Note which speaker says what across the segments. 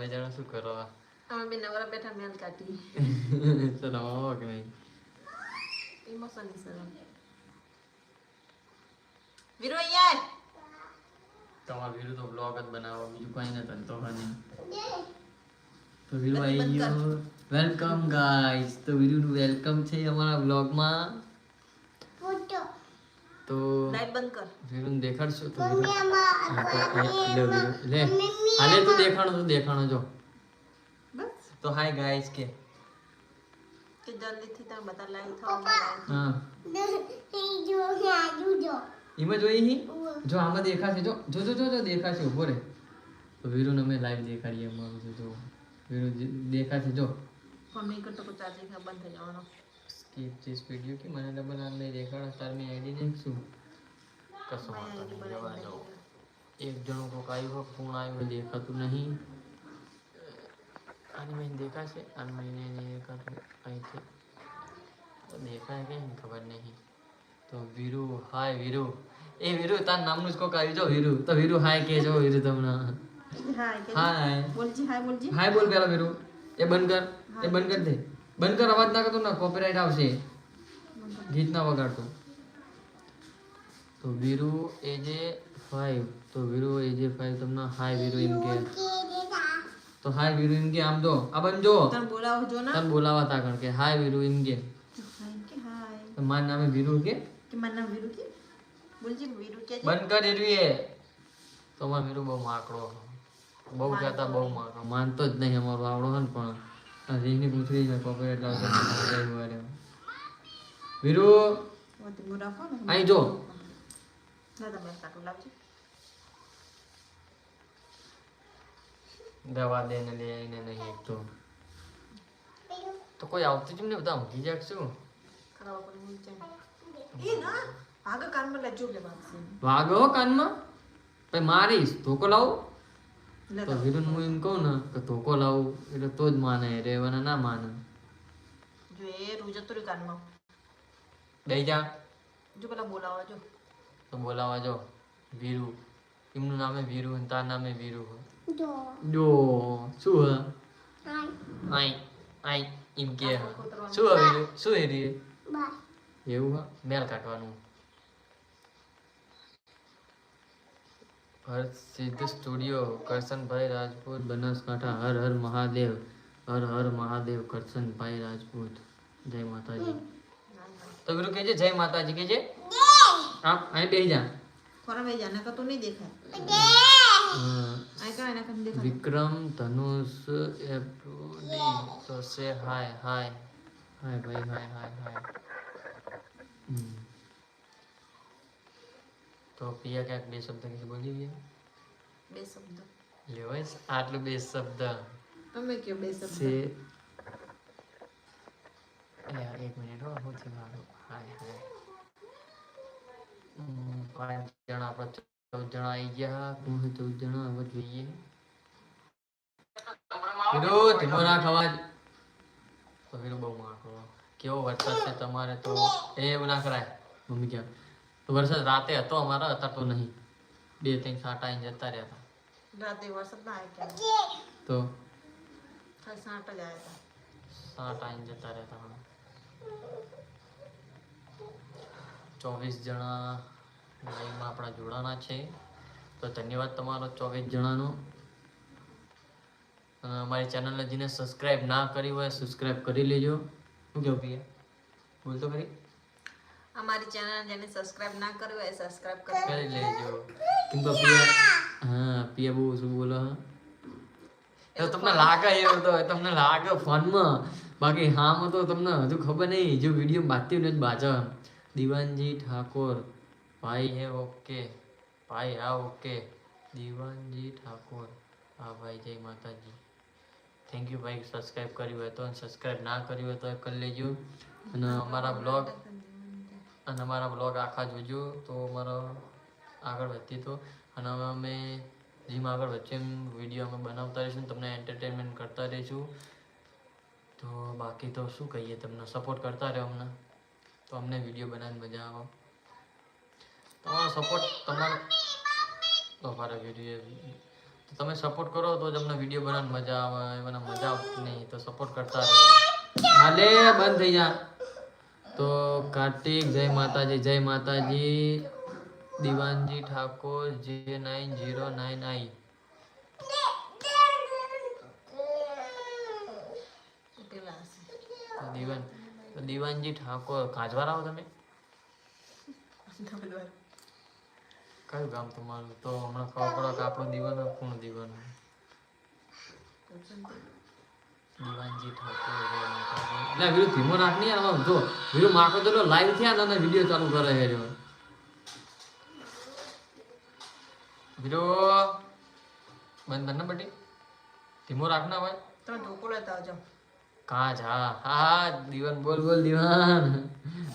Speaker 1: તમે જણા શું કરો
Speaker 2: અમે બે નવરા બેઠા મેલ કાઢી
Speaker 1: ચલો આવો કે નહીં
Speaker 2: ઇમોશનની સર વીરો યાર
Speaker 1: તમારા વીરુ તો બ્લોગ જ બનાવો બીજું કઈ નથી ધંધો નહીં તો વીરુ આવી ગયો વેલકમ ગાઈસ તો વીરુનું વેલકમ છે અમારા બ્લોગમાં તો
Speaker 2: લાઈટ બંધ કર
Speaker 1: વીરુને દેખાડશો તો વીરુ હા, તો એ લે વીરુ લે હાલે તું દેખાણો તું દેખાણો જો
Speaker 2: બસ
Speaker 1: તો હાય ગાઈસ કે
Speaker 2: કે જલ્દી થી તમે બધા લાઈવ થાવ
Speaker 1: હા એમાં જોઈ હી જો આમાં દેખાશે જો જો જો જો જો દેખાશે ઊભો રે તો વીરુને અમે લાઈવ દેખાડીએ અમારું જો જો વીરુ જે- દેખાશે જો
Speaker 2: ફોન નહીં કરતો તો ચાર્જિંગ બંધ થઈ જવાનો
Speaker 1: સ્કીપ ધીસ વિડિયો કે મને ડબલ આર નહીં દેખાડ તાર મેં આઈડી નાખશું કશું વાંધો નહીં જવા દો. એક જણો કોક આવ્યું હોય ફોન આવ્યો દેખાતું નહીં. આની મેં દેખાશે? આની મહિને દેખાતું. અહીંથી. દેખાય કે ખબર નહીં. તો વીરુ હાય વીરુ. એ વીરુ તાર નામનું જ કોક આવ્યું. જો વીરુ તો વીરુ હાય કે જો વીરુ તમને.
Speaker 2: હાય
Speaker 1: હાય.
Speaker 2: બોલજી હાય બોલજી.
Speaker 1: હાય બોલ પેલા વીરુ. એ બંધ કર. એ બંધ કર દે. બંધ કર અવાજ ના કરતો ના કોપીરાઈટ આવશે. ગીત ના વગાડતો. તો વીરુ એ જે ફાઈવ તો વીરુ એ જે ફાઈવ તમને હાય વીરુ એમ કે. તો હાય વીરુ એમ કે આમ જો આ બંધ જો
Speaker 2: તને બોલાવો જો ના.
Speaker 1: તને બોલાવા તા કારણ કે હાય વીરુ એમ કે. તો માર નામે વીરુ કે?
Speaker 2: કે મારું નામ વીરુ કે? બોલજી વીરુ કે
Speaker 1: બંધ કર એરવી એ તો વીરુ બહુ માકડો બહુ કહેતા બહુ માકડો. માનતો જ નહીં અમારો આવડો હે ને પણ. રીંગની પૂંછડી જ કોપીરાઇટ લાવશે વીરુ
Speaker 2: વતી મુ રાખો ને
Speaker 1: અહીં જો
Speaker 2: ના
Speaker 1: દવા દે ને લે આઈને નહીં એક તો તો કોઈ આવતું જ નહીં બધા ઊંઘી જાય શું
Speaker 2: ના
Speaker 1: વાગો કાનમાં પછી મારીશ ધોકો લાવું તો વિરુન હું એમ કહું ને કે ધોકો લાવું એટલે તો જ માને રેવાના ના માને.
Speaker 2: જો એ રૂ જતું રહ્યું કાનમાં.
Speaker 1: દઈ જા.
Speaker 2: જો પેલા બોલાવા જો.
Speaker 1: તો બોલાવા જો. વીરુ. એમનું નામે વીરુ અને તાર નામે વીરુ. હે. જો. શું હે? આઈ આઈ એમ કે હે. શું હે શું હે રી એવું હા? મેલ કાઢવાનું. હર સિદ્ધ સ્ટુડિયો કરશનભાઈ રાજપૂત બનાસકાંઠા હર હર મહાદેવ હર હર મહાદેવ કરશનભાઈ રાજપૂત જય માતાજી તો પેલું કહેજે જય માતાજી કહેજે આમ અહીં બેસી જા
Speaker 2: ખોરા ભાઈ જાને તો નહીં દેખાય
Speaker 1: હા.
Speaker 2: આ કઈ ના કઈ દેખાય
Speaker 1: વિક્રમ ધનુષ એફડી તો સે હાય હાય હાય ભાઈ હાય હાય હાય હમ. તો પિયા ક્યાંક બે શબ્દ કીધું બોલી ગયા?
Speaker 2: બે શબ્દ.
Speaker 1: લેવાય? આટલું બે શબ્દ.
Speaker 2: તમે કયો બે શબ્દ?
Speaker 1: યાર એક મિનિટ હો હું થી મારું? હાય હાય. પાંચ જણા આપણે ચૌદ જણા આવી ગયા. હું ચૌદ જણા હવે જોઈએ. ધીમો તો બહુ મારો કેવો વરસાદ છે તમારે તો? એ એવું ના કરાય. મમ્મી ક્યાં? વરસાદ રાતે હતો અમારા અત્યારે તો નહીં. બે ત્રણ સાટા આવીને જતા રહ્યા હતા.
Speaker 2: રાતે વરસાદ ના આવ્યો
Speaker 1: તો?
Speaker 2: ખાલી જ આવ્યા હતા
Speaker 1: સાત આઈને જતા રહેતા હતા ચોવીસ જણા લાઈવમાં આપણા જોડાણા છે. તો ધન્યવાદ તમારો ચોવીસ જણાનો. અમારી ચેનલને જેને સબસ્ક્રાઇબ ના કરી હોય સબસ્ક્રાઇબ કરી લેજો. શું કેવું પિયા બોલતો તો ખરી?
Speaker 2: અમારી ચેનલ જેને સબસ્ક્રાઇબ ના કર્યું હોય સબસ્ક્રાઇબ કરી
Speaker 1: લેજો. કેમ કે પિયા હા પિયા બહુ શું બોલો હા? તો તમને લાગે એવું તો તમને લાગે ફોનમાં? બાકી હામાં તો તમને હજુ ખબર નહીં જો વીડિયો બાતી ને જ બાજા. દીવાનજી ઠાકોર ભાઈ હે ઓકે ભાઈ હા ઓકે. દીવાનજી ઠાકોર હા ભાઈ જય માતાજી. થેન્ક યુ ભાઈ સબસ્ક્રાઇબ કર્યું હોય તો સબસ્ક્રાઇબ ના કર્યું હોય તો કરી લેજો. અને અમારા બ્લોગ અને અમારા બ્લોગ આખા જોજો. તો અમારો આગળ વધતી તો. અને અમે જેમ આગળ વચ્ચે વીડિયો અમે બનાવતા રહીશું તમને એન્ટરટેનમેન્ટ કરતા રહીશું. તો બાકી તો શું કહીએ? તમને સપોર્ટ કરતા રહો અમને. તો અમને વીડિયો બનાવવાની મજા આવે. તમારો સપોર્ટ તમારો તો વીડિયો તો તમે સપોર્ટ કરો તો જ અમને વીડિયો બનાવવાની મજા આવે. મને મજા આવતી નહીં. તો સપોર્ટ કરતા રહો. હાલે, બંધ થઈ જા. તો કાર્તિક, જય માતાજી જય માતાજી. દિવાનજી ઠાકોર જે નાઇન જીરો નાઇન આઈ દિવાન દિવાનજી ઠાકોર કાજવાર આવો તમે? કયું ગામ તમારું? તો હમણાં ખબર પડે કે આપણો દીવાનો કોણ દીવાનો દીવાનજી ઠાકોર. એટલે વીરુ ધીમો રાખ નહીં આમાં. જો વીરુ માખો તો લાઈવ થયા ને વીડિયો ચાલુ કરે છે જો. વીરુ બંધ કર બટી. ધીમો રાખ હોય
Speaker 2: તો ઢોકો લેતા આવજો.
Speaker 1: કાચ હા હા હા દીવાન બોલ બોલ દીવાન.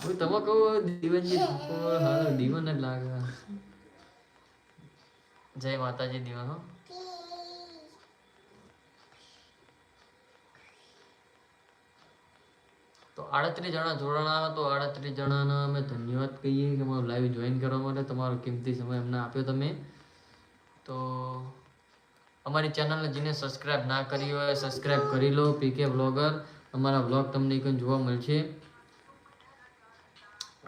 Speaker 1: હું તમે કહું દીવનજી ઢોકો હા દીવન જ લાગે. જય માતાજી દીવાન હો. આડત્રીસ જણા જોડાણા તો આડત્રીસ જણાના અમે ધન્યવાદ કહીએ કે અમારું લાઈવ જોઈન કરવા માટે તમારો કિંમતી સમય અમને આપ્યો તમે. તો અમારી ચેનલને જેને સબસ્ક્રાઇબ ના કરી હોય સબસ્ક્રાઇબ કરી લો પીકે બ્લોગર અમારા બ્લોગ તમને કંઈ જોવા મળશે.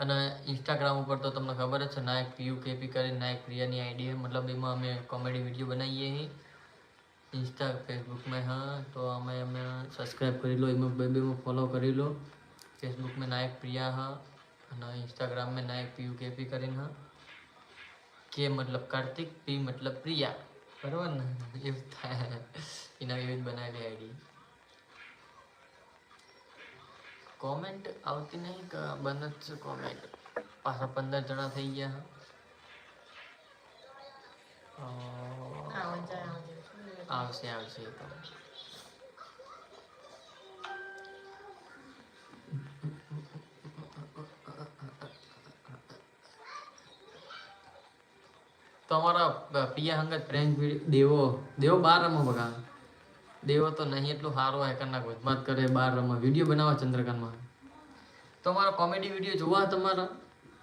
Speaker 1: અને ઇન્સ્ટાગ્રામ ઉપર તો તમને ખબર જ છે, નાયક પીયુ કેપી કરીને નાયક પ્રિયાની આઈડી મતલબ એમાં અમે કોમેડી વીડિયો બનાવીએ છીએ. ઇન્સ્ટા ફેસબુકમાં હા. તો અમે અમે સબસ્ક્રાઇબ કરી લો, એમાં બે બેમાં ફોલો કરી લો. फेसबुक में नायक प्रिया હા અને इंस्टाग्राम में नायक पीयू केपी કરીને હા કે મતલબ કાર્તિક પી મતલબ પ્રિયા બરોબર ને એવું થાય એના એવી જ બનાવેલી આઈડી કોમેન્ટ આવતી નહીં કે બંધ જ છે કોમેન્ટ પાછા પંદર જણા થઈ ગયા અ,
Speaker 2: આવો જાય આવો જાય.
Speaker 1: આવશે આવશે એ તો તમારા પિયા હંગત પ્રેમ દેવો દેવો બાર રમો બગા દેવો તો નહીં એટલું સારું હોય કરના ગુજરાત કરે, બાર રમવા વીડિયો બનાવવા ચંદ્રકાંતમાં. તમારો કોમેડી વીડિયો જોવા તમારા?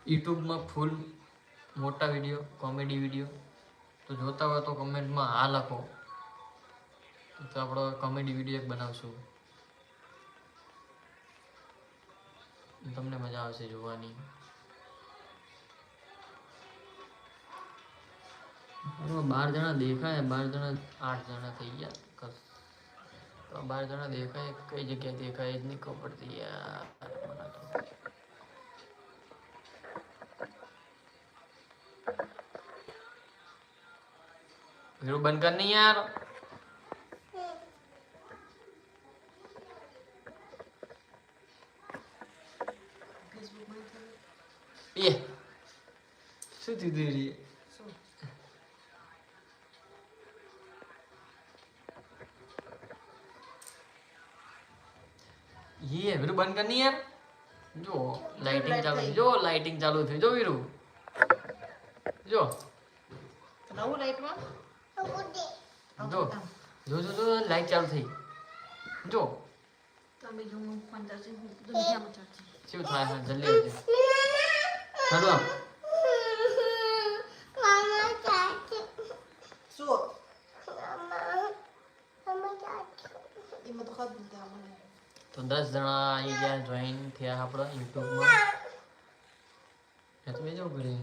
Speaker 1: યુટ્યુબમાં ફૂલ મોટા વીડિયો, કોમેડી વીડિયો. તો જોતા હોય તો કમેન્ટમાં હા લખો. તો આપણો કોમેડી વીડિયો બનાવશું. તમને મજા આવશે જોવાની. બાર જણા દેખાય બાર જણા આઠ જણા થઈ ગયા કસ તો બાર જણા દેખાય કઈ જગ્યાએ દેખાય એ જ નહીં ખબર પડતી યાર મને તો. વીરુ બંધ કર નહીં યાર
Speaker 2: ફેસબુકમાં થયું.
Speaker 1: એ શું થયું વીરુ બંધ કરની યાર જો લાઇટિંગ ચાલુ જો લાઇટિંગ ચાલુ થઈ જો વીરુ. જો.
Speaker 2: નવું લાઇટમાં
Speaker 1: જો. જો જો જો લાઇટ ચાલુ થઈ. જો.
Speaker 2: તમે જો હું ફોન દર્શન દુનિયામાં ચાલશે
Speaker 1: શું થાય? જલ્દી ચાલો. દસ જણા આવી ગયા જોઈન થયા આપણા યુટ્યુબમાં એ તો બેજો ઘરે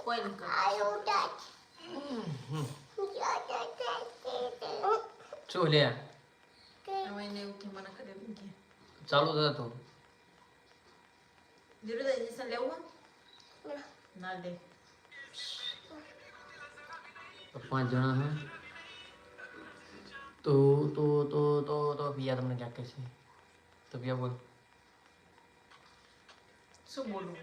Speaker 2: કોઈ નહીં કરે.
Speaker 1: શું લે
Speaker 2: હવે એને એવું થયું મને ખબર નથી
Speaker 1: ચાલુ થતું હતું
Speaker 2: ધીરુભાઈ ઇન્જેક્શન લેવું હોય? ના લે
Speaker 1: તો પાંચ જણા હા તો તો તો તો તો પિયા તમને ક્યાં કહે છે? તો પિયા બોલ.
Speaker 2: શું બોલું?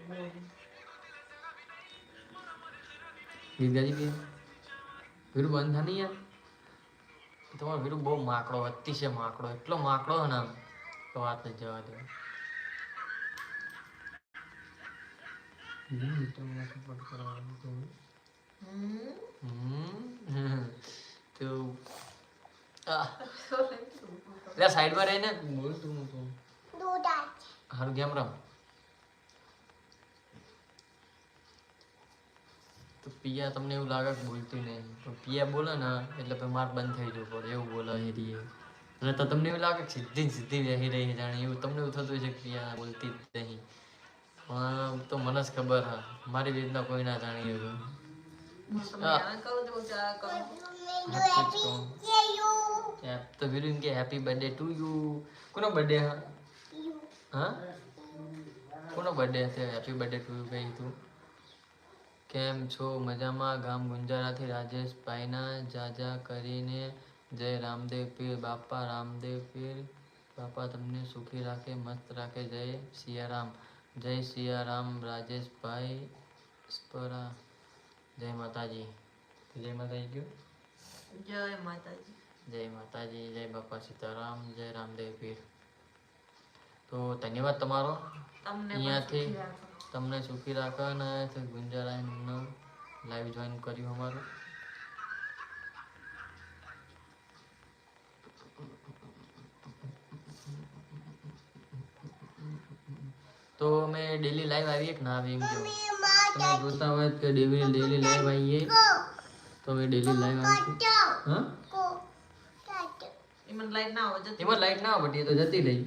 Speaker 1: વિદ્યાજી પિયા વીરુ બંધ થાય નહીં યાર? તમારો વીરુ બહુ માકડો અતિશય માકડો એટલો માકડો ને આમ તો વાત જ જવા દે. તો લે સાઈડમાં રહીને બોલ તું તું. હારું ગેમ રમ. તો પિયા તમને એવું લાગે કે બોલતી નહીં. તો પિયા બોલે ને એટલે પછી માર બંધ થઈ જવું પડે. એવું બોલે હેરી અને તો તમને એવું લાગે કે સીધી સીધી બેસી રહી જાણે. એવું તમને એવું થતું હોય છે કે પિયા બોલતી જ નહીં. પણ તો મને જ ખબર હા. મારી રીતના કોઈ ના જાણી એવું.
Speaker 2: હું તમને જાણ કરું તો હું ચા કરું
Speaker 1: સાચું જ કહું. યા તો વીરુ એમ કે હેપી બર્થડે ટુ યુ કોનો બર્થડે હા હા કોનો બર્થડે છે હેપી બર્થડે ટુ યુ કહી તું કેમ છો મજામાં ગામ ગુંજારાથી રાજેશભાઈના જાજા કરીને જય રામદેવ પીર બાપા રામદેવ પીર બાપા તમને સુખી રાખે મસ્ત રાખે જય સિયારામ જય સિયારામ રાજેશભાઈ સ્પરા જય માતાજી જય માતાજી કયો
Speaker 2: જય માતાજી
Speaker 1: જય માતાજી જય બાપા સીતારામ જય રામદેવ પીર. તો ધન્યવાદ તમારો. અહીંયાથી તમને સુખી રાખો અને ગુંજરાયનું લાઈવ જોઈન કર્યું અમારું. તો અમે ડેલી લાઈવ આવીએ કે ના આવીએ એમ કહો? તમે જોતા હોય કે ડેલી ડેલી લાઈવ આવીએ? તો અમે ડેલી લાઈવ આવીશું. હા?
Speaker 2: લાઈટ ના આવે જતી
Speaker 1: એમાં લાઈટ ના આવતી તો જતી રહી.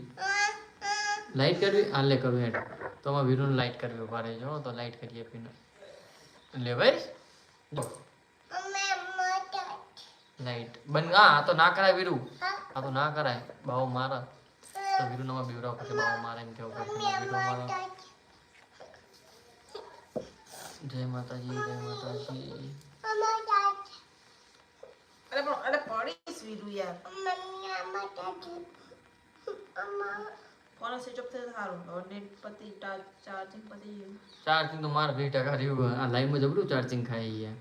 Speaker 1: લાઈટ કરવી આલે કરવી હેડ. તો આમાં વીરુને લાઈટ કરવી ઊભા રહેજો તો લાઈટ કરીએ પીને. લે ભાઈ. લાઈટ બંધ હા આ તો ના કરાય વીરુ. આ તો ના કરાય. બાવ મારા. તો વીરુ નવા બીવરા પછી બાવ મારે એમ કેવું પડશે વીરુ મારા જય માતાજી જય માતાજી.
Speaker 2: અરે પણ અરે પડીશ વીરુ યાર ફોન સ્વિચ ઓફ થયો તો સારું હવે નેટ પતી ચાર્જિંગ પતી ગયું
Speaker 1: ચાર્જિંગ તો મારે વીસ ટકા રહ્યું આ લાઈવમાં જબરું ચાર્જિંગ ખાઈ ગયા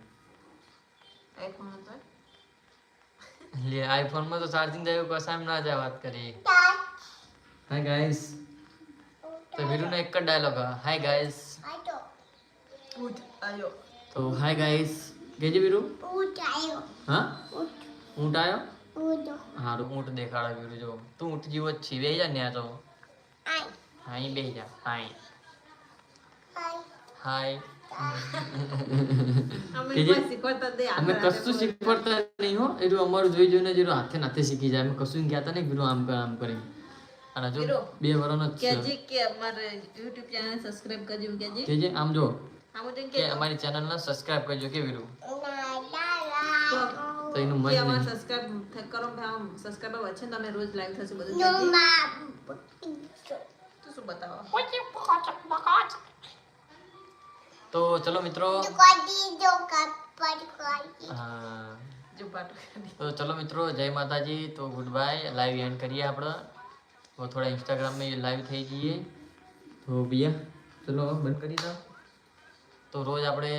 Speaker 2: આઈફોન હતો
Speaker 1: લે આઈફોનમાં તો ચાર્જિંગ જાય કસામ ના જાય વાત કરી હાય ગાઈસ તો વીરુનો એક જ ડાયલોગ હાય ગાઈસ
Speaker 2: ઉઠ આયો
Speaker 1: તો હાય ગાઈસ કેજે વીરુ? હા? ઊંટ. આયો તો ઊંટ દેખાડે વીરુ જો. તું ઊંટ જેવો જ છી. બેહી જા ને તો. હા અહીં બેહી જા. હાય. હાય.
Speaker 2: અમે
Speaker 1: કશું શીખવાડતા નહીં હો. એટલું અમારું જોઈ જોઈને જેટલું હાથે નાથે શીખી જાય. અમે કશું કહેતા નહીં વીરુ આમ કર આમ કરી અને જો બે વરનો જ છે.
Speaker 2: કે અમારે YouTube ચેનલ સબસ્ક્રાઇબ કરજો
Speaker 1: કેજે. આમ જો.
Speaker 2: આમ
Speaker 1: કે
Speaker 2: કે
Speaker 1: અમારી ચેનલને સબસ્ક્રાઇબ કરજો કે વીરુ તો એનું મન
Speaker 2: કે
Speaker 1: નહીં
Speaker 2: અમારે સબસ્ક્રાઇબ કરો ભાઈ આમ સબસ્ક્રાઇબર વધશે ને તમે રોજ લાઈવ થશે બધું કહેજે. તું શું બતાવો
Speaker 1: તો ચલો મિત્રો હા
Speaker 2: જો પાટું કરી.
Speaker 1: તો ચલો મિત્રો જય માતાજી તો ગુડ બાય લાઈવ એન્ડ કરીએ આપણે તો થોડા इंस्टाग्राम में लाइव થઈ જઈએ તો ભૈયા ચલો બંધ કરી દો તો રોજ આપણે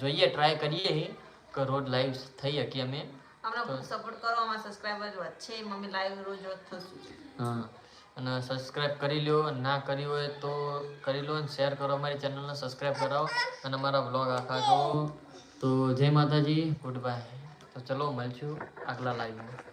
Speaker 1: જોઈએ ટ્રાય કરીએ કે રોજ લાઈવ થઈ શકીએ અમે.
Speaker 2: હમણાં સપોર્ટ કરો અમારા સબસ્ક્રાઇબર વધશે મમ્મી લાઈવ રોજ રોજ થશું.
Speaker 1: હા અને સબસ્ક્રાઇબ કરી લ્યો ના કરી હોય તો કરી લો અને શેર કરો અમારી ચેનલને સબસ્ક્રાઇબ કરાવો અને અમારા બ્લોગ આખા જો તો જય માતાજી ગુડ બાય તો ચલો મળશું આગલા લાઈવમાં